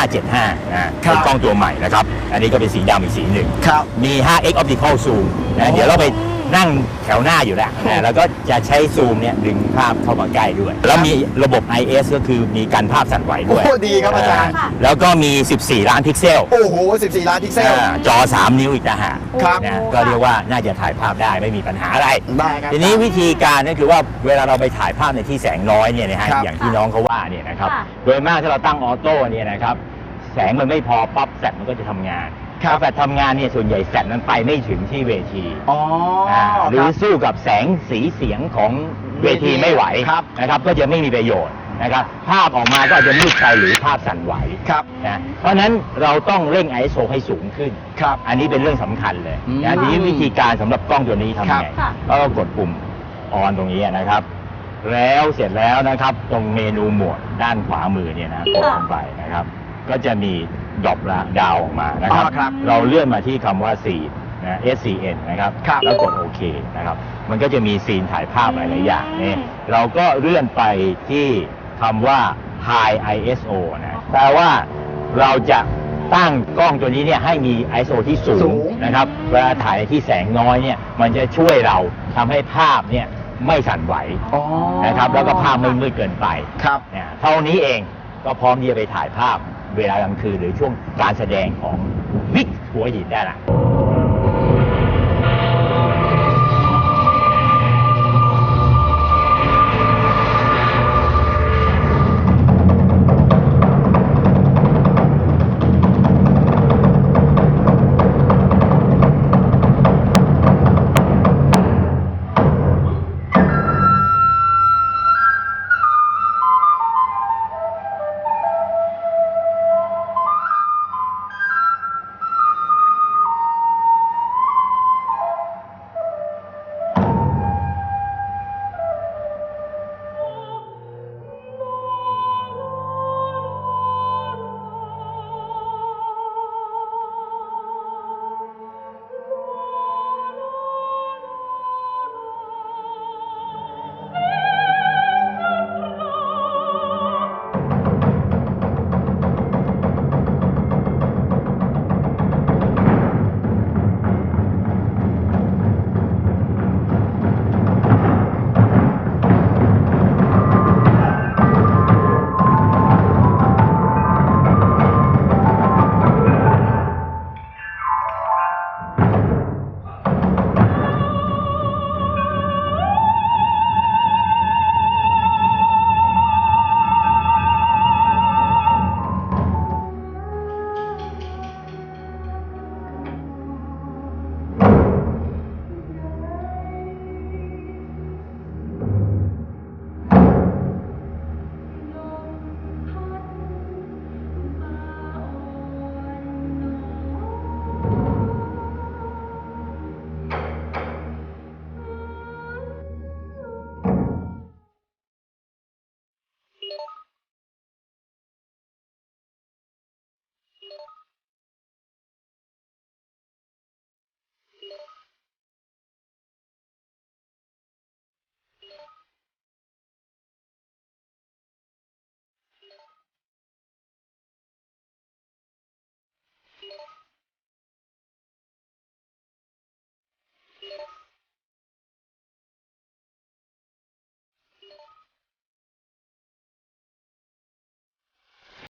575นะครัเป็บนกล้องตัวใหม่นะครับ อันนี้ก็เป็นสีดำอีกสีหนึ่ง ครับ มี 5x optical zoom โอ้นะเดี๋ยวเราไป นั่งแถวหน้าอยู่แล้วนะแล้วก็จะใช้ซูมเนี่ยดึงภาพเข้ามาใกล้ด้วย แล้วมีระบบ IS ก็คือมีการภาพสั่นไหวด้วยโอ้ดีครับอาจารย์ แล้วก็มี 14 ล้านพิกเซล โอ้โห 14 ล้านพิกเซลอ่าจอ 3 นิ้วอีกต่างหากครับนะก็เรียกว่าน่าจะถ่ายภาพได้ไม่มีปัญหาอะไรได้ครับทีนี้วิธีการก็คือว่าเวลาเราไปถ่ายภาพในที่แสงน้อยเนี่ยนะฮะครับอย่างที่น้องเขาว่าเนี่ยนะครับค่ะโดยมากถ้าเราตั้งออโต้เนี่ยนะครับแสงมันไม่พอปั๊บแสงมันก็จะทำงาน ครับถ้าแฟลชทำงานเนี่ยส่วนใหญ่แสงมันไปไม่ถึงที่เวทีอ๋ออาหรือสู้กับแสงสีเสียงของเวทีไม่ไหวครับ นะครับ ก็จะไม่มีประโยชน์นะครับ ภาพออกมาก็อาจจะมืดไปหรือภาพสั่นไหวครับ นะเพราะฉะนั้นเราต้องเร่ง ISO ให้สูงขึ้น ครับ อันนี้เป็นเรื่องสำคัญเลยอืมนะทีนี้วิธีการสำหรับกล้องตัวนี้ทำครัไงบ ค่ะก็กดปุ่มออนตรงนี้นะครับ แล้วเสร็จแล้วนะครับ ตรงเมนูโหมดด้านขวามือเนี่ยนะกดลงไปนะครับ ก็จะมีดรอปละดาวออกมานะครับ อ๋อครับเราเลื่อนมาที่คำว่า seed นะ SCN นะครับ ครับแล้วกดโอเคนะครับ มันก็จะมีซีนถ่ายภาพหลาย ๆ อย่างนี่เราก็เลื่อนไปที่คำว่า High ISO นะแปลว่าเราจะตั้งกล้องตัวนี้เนี่ยให้มี ISO ที่สูสูง งนะครับ เวลาถ่ายในที่แสงน้อยเนี่ย มันจะช่วยเราทำให้ภาพเนี่ยไม่สั่นไหวอ๋อนะครับ แล้วก็ภาพไม่มืดเกินไป ครับ เนี่ยเท่านี้เองก็พร้อมที่จะไปถ่ายภาพ เวลากลางคืนหรือช่วงการแสดงของวิกหัวหินได้ละ